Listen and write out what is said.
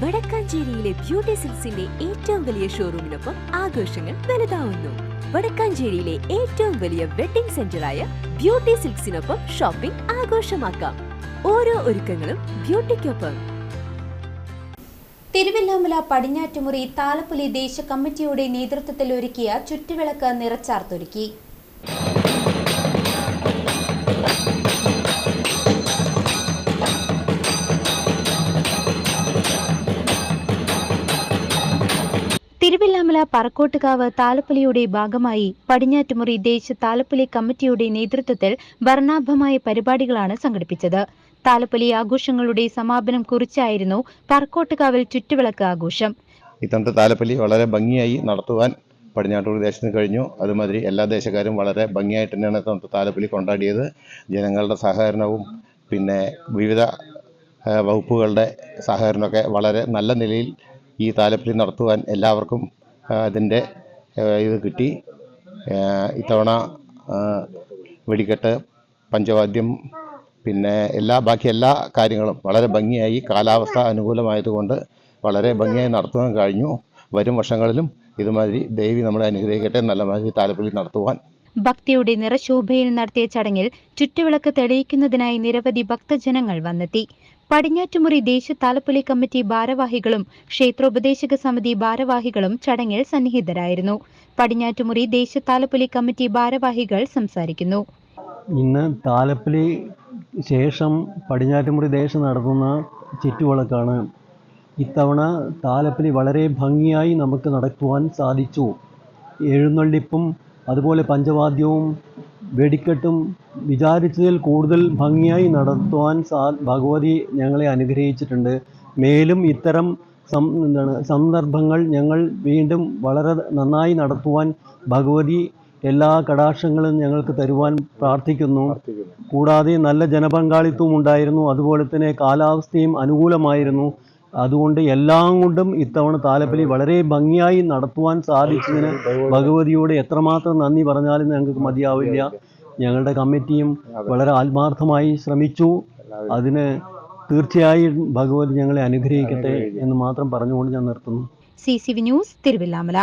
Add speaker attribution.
Speaker 1: വടക്കാഞ്ചേരിയിലെ beauty സിൽസിന്റെ ഏറ്റവും വലിയ ഷോറൂമിനൊപ്പം ആഘോഷങ്ങൾ വലുതാവുന്നു. വടക്കാഞ്ചേരിയിലെ ഏറ്റവും വലിയ വെഡിംഗ് സെന്ററായ ബ്യൂട്ടി സിൽക്സിനൊപ്പം ഷോപ്പിംഗ് ആഘോഷമാക്കാം. ഓരോ ഒരുക്കങ്ങളും ബ്യൂട്ടിക്കൊപ്പം.
Speaker 2: തിരുവല്ലാമല പടിഞ്ഞാറ്റുമുറി താലപ്പൊലി ദേശ കമ്മിറ്റിയുടെ നേതൃത്വത്തിൽ ഒരുക്കിയ ചുറ്റുവിളക്ക് നിറച്ചാർത്തൊരുക്കി. തിരുവല്ലാമല പറക്കോട്ടുകാവ് താലപ്പൊലിയുടെ ഭാഗമായി പടിഞ്ഞാറ്റുമുറി ദേശ താലപ്പൊലി കമ്മിറ്റിയുടെ നേതൃത്വത്തിൽ വർണാഭമായ പരിപാടികളാണ് സംഘടിപ്പിച്ചത്. താലപ്പൊലി ആഘോഷങ്ങളുടെ സമാപനം കുറിച്ചായിരുന്നു പറക്കോട്ടുകാവിൽ ചുറ്റുവിളക്ക് ആഘോഷം.
Speaker 3: ഇത്തവണത്തെ താലപ്പൊലി വളരെ ഭംഗിയായി നടത്തുവാൻ പടിഞ്ഞാട്ടൂർ ദേശത്തിന് കഴിഞ്ഞു. അതുമാതിരി എല്ലാ ദേശക്കാരും വളരെ ഭംഗിയായിട്ട് തന്നെയാണ് ഇത്തവണത്തെ താലപ്പൊലി കൊണ്ടാടിയത്. ജനങ്ങളുടെ സഹകരണവും പിന്നെ വിവിധ വകുപ്പുകളുടെ സഹകരണമൊക്കെ വളരെ നല്ല നിലയിൽ ഈ താലപ്പൊലി നടത്തുവാൻ എല്ലാവർക്കും അതിന്റെ ഇത് കിട്ടി. ഇത്തവണ വെടിക്കെട്ട് പഞ്ചവാദ്യം പിന്നെ എല്ലാ ബാക്കി എല്ലാ കാര്യങ്ങളും വളരെ ഭംഗിയായി കാലാവസ്ഥ അനുകൂലമായതുകൊണ്ട് വളരെ ഭംഗിയായി നടത്തുവാൻ കഴിഞ്ഞു. വരും വർഷങ്ങളിലും ഇതുമാതിരി ദേവി നമ്മളെ അനുഗ്രഹിക്കട്ടെ നല്ല മാതിരി താലപ്പൊലി നടത്തുവാൻ.
Speaker 2: ഭക്തിയുടെ നിറശോഭയിൽ നടത്തിയ ചടങ്ങിൽ ചുറ്റുവിളക്ക് തെളിയിക്കുന്നതിനായി നിരവധി ഭക്തജനങ്ങൾ വന്നെത്തി. പടിഞ്ഞാറ്റുമുറി ദേശീയ താലപ്പൊലി കമ്മിറ്റി ഭാരവാഹികളും ക്ഷേത്രോപദേശക സമിതി ഭാരവാഹികളും ചടങ്ങിൽ സന്നിഹിതരായിരുന്നു. പടിഞ്ഞാറ്റുമുറി ദേശീയ താലപ്പൊലി കമ്മിറ്റി ഭാരവാഹികൾ സംസാരിക്കുന്നു.
Speaker 4: ഇന്ന് താലപ്പൊലി ശേഷം പടിഞ്ഞാറ്റുമുറി ദേശം നടത്തുന്ന ചുറ്റുവിളക്കാണ്. ഇത്തവണ താലപ്പൊലി വളരെ ഭംഗിയായി നമുക്ക് നടത്തുവാൻ സാധിച്ചു. എഴുന്നള്ളിപ്പും അതുപോലെ പഞ്ചവാദ്യവും വെടിക്കെട്ടും വിചാരിച്ചതിൽ കൂടുതൽ ഭംഗിയായി നടത്തുവാൻ സാ ഭഗവതി ഞങ്ങളെ അനുഗ്രഹിച്ചിട്ടുണ്ട്. മേലും ഇത്തരം സം എന്താണ് സന്ദർഭങ്ങൾ ഞങ്ങൾ വീണ്ടും വളരെ നന്നായി നടത്തുവാൻ ഭഗവതി എല്ലാ കടാക്ഷങ്ങളും ഞങ്ങൾക്ക് തരുവാൻ പ്രാർത്ഥിക്കുന്നു. കൂടാതെ നല്ല ജനപങ്കാളിത്തവും ഉണ്ടായിരുന്നു. അതുപോലെ തന്നെ കാലാവസ്ഥയും അനുകൂലമായിരുന്നു. അതുകൊണ്ട് എല്ലാം കൊണ്ടും ഇത്തവണ താലപ്പലി വളരെ ഭംഗിയായി നടത്തുവാൻ സാധിച്ചതിന് ഭഗവതിയോട് എത്രമാത്രം നന്ദി പറഞ്ഞാലും ഞങ്ങൾക്ക് മതിയാവില്ല. ഞങ്ങളുടെ കമ്മിറ്റിയും വളരെ ആത്മാർത്ഥമായി ശ്രമിച്ചു. അതിന് തീർച്ചയായും ഭഗവതി ഞങ്ങളെ അനുഗ്രഹിക്കട്ടെ എന്ന് മാത്രം പറഞ്ഞുകൊണ്ട് ഞാൻ നിർത്തുന്നു.
Speaker 2: C C V news Thiruvallamala.